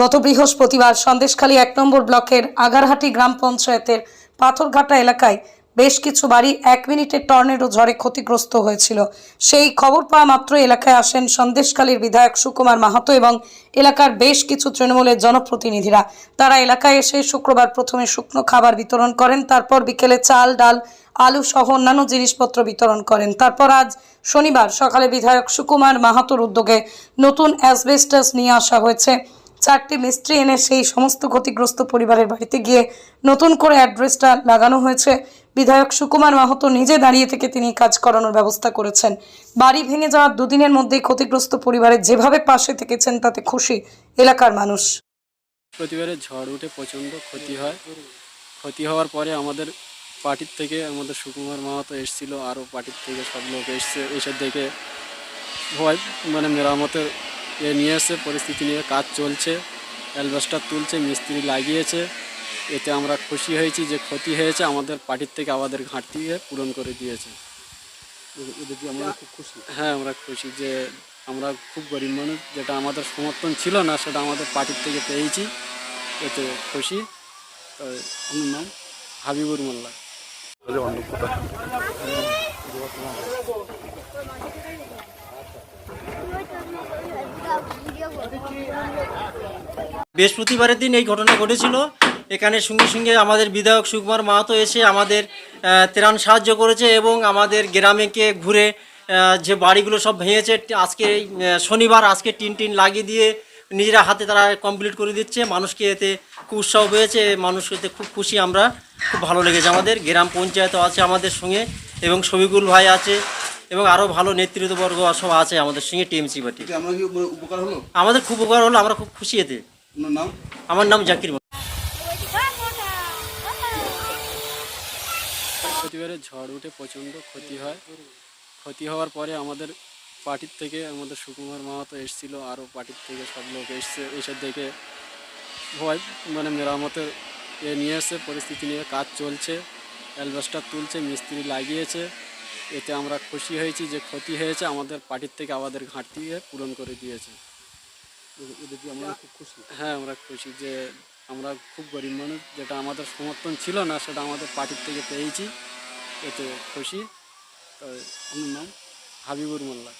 গত বৃহস্পতিবার সন্দেশখালী এক নম্বর ব্লকের আগারহাটি গ্রাম পঞ্চায়েতের পাথরঘাটা এলাকায় বেশ কিছু বাড়ি এক মিনিটের টর্নেডো ঝড়ে ক্ষতিগ্রস্ত হয়েছিল। সেই খবর পাওয়া মাত্র এলাকায় আসেন সন্দেশখালীর বিধায়ক সুকুমার মাহাতো এবং এলাকার বেশ কিছু তৃণমূলের জনপ্রতিনিধিরা। তারা এলাকায় এসে শুক্রবার প্রথমে শুকনো খাবার বিতরণ করেন, তারপর বিকেলে চাল, ডাল, আলু সহ অন্যান্য জিনিসপত্র বিতরণ করেন। তারপর আজ শনিবার সকালে বিধায়ক সুকুমার মাহাতোর উদ্যোগে নতুন অ্যাসবেস্টাস নিয়ে আসা হয়েছে। চারটি মিস্ত্রি এনে সেই সমস্ত ক্ষতিগ্রস্ত পরিবারের বাড়িতে গিয়ে নতুন করে অ্যাড্রেসটা লাগানো হয়েছে। বিধায়ক সুকুমার মাহাতো নিজে দাঁড়িয়ে থেকে তিনি কাজ করানোর ব্যবস্থা করেছেন। বাড়ি ভেঙে যাওয়ার দুদিনের মধ্যেই ক্ষতিগ্রস্ত পরিবারের যেভাবে পাশে থেকেছেন, তাতে খুশি এলাকার মানুষ। প্রতিবারে ঝড় উঠে প্রচণ্ড ক্ষতি হয়। ক্ষতি হওয়ার পরে আমাদের পার্টির থেকে আমাদের সুকুমার মাহাতো এসেছিল, আরও পার্টির থেকে সব লোক এসছে। এসে দেখে ভয় মানে মেরামতের এ নিয়ে এসে পরিস্থিতি নিয়ে কাজ চলছে। অ্যালবাস্টার তুলছে মিস্ত্রি লাগিয়েছে। এতে আমরা খুশি হয়েছি যে ক্ষতি হয়েছে। আমাদের পার্টির থেকে আমাদের ঘাটতি পূরণ করে দিয়েছে। আমরা খুব খুশি? হ্যাঁ আমরা খুশি যে আমরা খুব গরিব মানুষ যেটা আমাদের সমর্থন ছিল না সেটা আমাদের পার্টির থেকে পেয়েছি। এতে খুশি। আমার নাম হাবিবুর মোল্লা। বৃহস্পতিবারের দিন এই ঘটনা ঘটেছিল। এখানে সঙ্গে সঙ্গে আমাদের বিধায়ক সুকুমার মাহাতো এসে আমাদের ত্রাণ সাহায্য করেছে এবং আমাদের গ্রামেকে ঘুরে যে বাড়িগুলো সব ভেঙেছে আজকে শনিবার আজকে টিন টিন লাগিয়ে দিয়ে নিজেরা হাতে তারা কমপ্লিট করে দিচ্ছে। মানুষকে এতে খুব উৎসাহ পেয়েছে মানুষ এতে খুব খুশি আমরা। খুব ভালো লেগেছে আমাদের। গ্রাম পঞ্চায়েতও আছে আমাদের সঙ্গে এবং শফিকুল ভাই আছে এবং আরও ভালো নেতৃত্ববর্গ সব আছে আমাদের সঙ্গে টিএমসি পার্টি। আমাদের খুব উপকার হলো আমরা খুব খুশি এতে। আপনার নাম? আমার নাম জাকির। প্রতিবারে ঝড় উঠে প্রচণ্ড ক্ষতি হয়। ক্ষতি হওয়ার পরে আমাদের পার্টির থেকে আমাদের সুকুমার মাহাতো এসেছিল আরও পার্টির থেকে সব লোক এসছে এসে দেখে ভয় মানে মেরামতের এ নিয়ে এসে পরিস্থিতি নিয়ে কাজ চলছে অ্যালবাস্টার তুলছে মিস্ত্রি লাগিয়েছে। এতে আমরা খুশি হয়েছি যে ক্ষতি হয়েছে আমাদের পার্টির থেকে আমাদের ঘাটতি পূরণ করে দিয়েছে। আমরা খুব খুশি। হ্যাঁ আমরা খুশি যে আমরা খুব গরিব মানুষ যেটা আমাদের সমর্থন ছিল না সেটা আমাদের পার্টির থেকে পেয়েছি। এতে খুশি। তো আমার নাম হাবিবুর মোল্লা।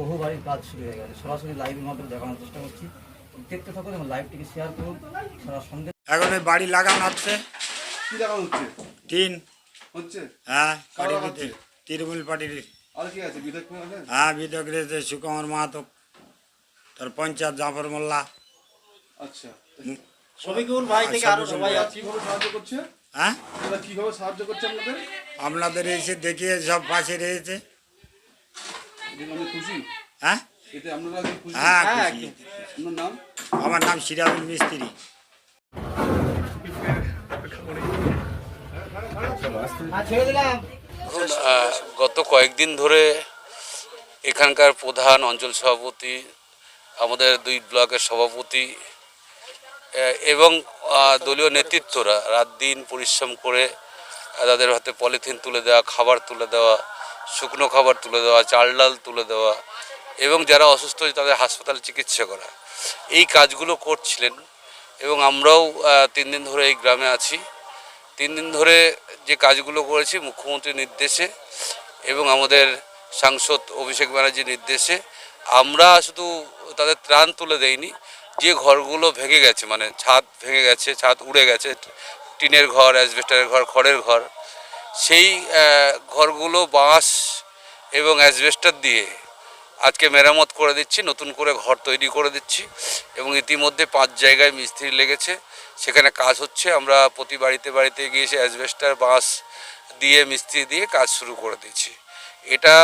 বহু বাড়ির কাজ শুরু হয়ে গেছে। সরাসরি লাইভের মাধ্যমে দেখানোর চেষ্টা করছি। দেখতে থাকুন এবং লাইভটিকে শেয়ার করুন। সারা এখন ওই বাড়ি লাগানো হচ্ছে। কি দেখানো হচ্ছে? টিন। হচ্ছে? হ্যাঁ? তৃণমূল পার্টির। আর কি আছে? বিধায়ক হ্যাঁ বিধায়ক রয়েছে সুকুমার মাহাতো তার পঞ্চায়েত জাফর মোল্লা। আচ্ছা শফিকুল ভাই থেকে আরও সবাই আছে কীভাবে সাহায্য করছে? হ্যাঁ? এরা কীভাবে সাহায্য করছে আপনাদের? আপনাদের এসে দেখিয়ে সব পাশে রয়েছে। আমি খুশি? হ্যাঁ? এতে আপনারা কি খুশি? হ্যাঁ খুশি। আপনার নাম? আমার নাম সিরাজুল মিস্ত্রি। আহ, গত কয়েকদিন ধরে এখানকার প্রধান অঞ্চল সভাপতি আমাদের দুই ব্লকের সভাপতি এবং দলীয় নেতৃত্বরা রাত দিন পরিশ্রম করে তাদের হাতে পলিথিন তুলে দেওয়া, খাবার তুলে দেওয়া, শুকনো খাবার তুলে দেওয়া, চাল ডাল তুলে দেওয়া, এবং যারা অসুস্থ তাদের হাসপাতালে চিকিৎসা করা। এই কাজগুলো করছিলেন, এবং আমরাও তিন দিন ধরে এই গ্রামে আছি। তিন দিন ধরে যে কাজগুলো করেছি, মুখ্যমন্ত্রীর নির্দেশে, এবং আমাদের সাংসদ, অভিষেক ব্যানার্জির নির্দেশে আমরা শুধু তাদের ত্রাণ তুলে দেইনি, যে ঘরগুলো ভেঙে গেছে মানে ছাদ ভেঙে গেছে, ছাদ উড়ে গেছে, টিনের ঘর, অ্যাসবেস্টারের ঘর, খড়ের ঘর, সেই ঘরগুলো বাঁশ এবং অ্যাসবেস্টার দিয়ে আজকে মেরামত করে দিচ্ছি, নতুন করে ঘর তৈরি করে দিচ্ছি এবং ইতিমধ্যে পাঁচ জায়গায় মিস্ত্রি লেগেছে, সেখানে কাজ হচ্ছে, আমরা প্রতি বাড়িতে বাড়িতে গিয়ে সে অ্যাসবেস্টার, বাঁশ দিয়ে, মিস্ত্রি দিয়ে কাজ শুরু করে দিচ্ছি। এটা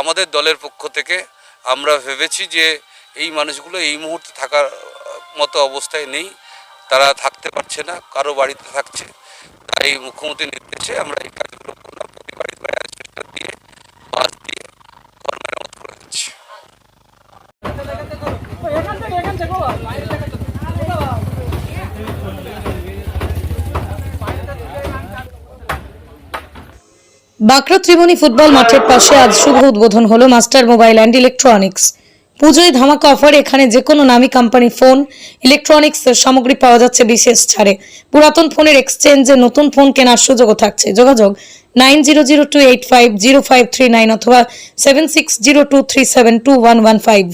আমাদের দলের পক্ষ থেকে আমরা ভেবেছি যে এই মানুষগুলো এই মুহূর্তে থাকার মতো অবস্থায় নেই। তারা থাকতে পারছে না, কারও বাড়িতে থাকছে। তাই মুখ্যমন্ত্রীর নির্দেশে আমরা এই কাজগুলো প্রতি বাড়িতে বাড়ি অ্যাসবেস্টার দিয়ে বাঁকড়া ত্রিমণী ফুটবল মাঠের পাশে আজ শুভ উদ্বোধন হলো মাস্টার মোবাইল অ্যান্ড ইলেকট্রনিক্স। পুজোয় ধামাকা অফার, এখানে যে কোনো নামি কোম্পানি ফোন ইলেকট্রনিক্স সামগ্রী পাওয়া যাচ্ছে বিশেষ ছাড়ে। পুরাতন ফোনের এক্সচেঞ্জে নতুন ফোন কেনার সুযোগও থাকছে। যোগাযোগ nine zero zero two eight five zero five three nine অথবা seven six zero two three seven two one one five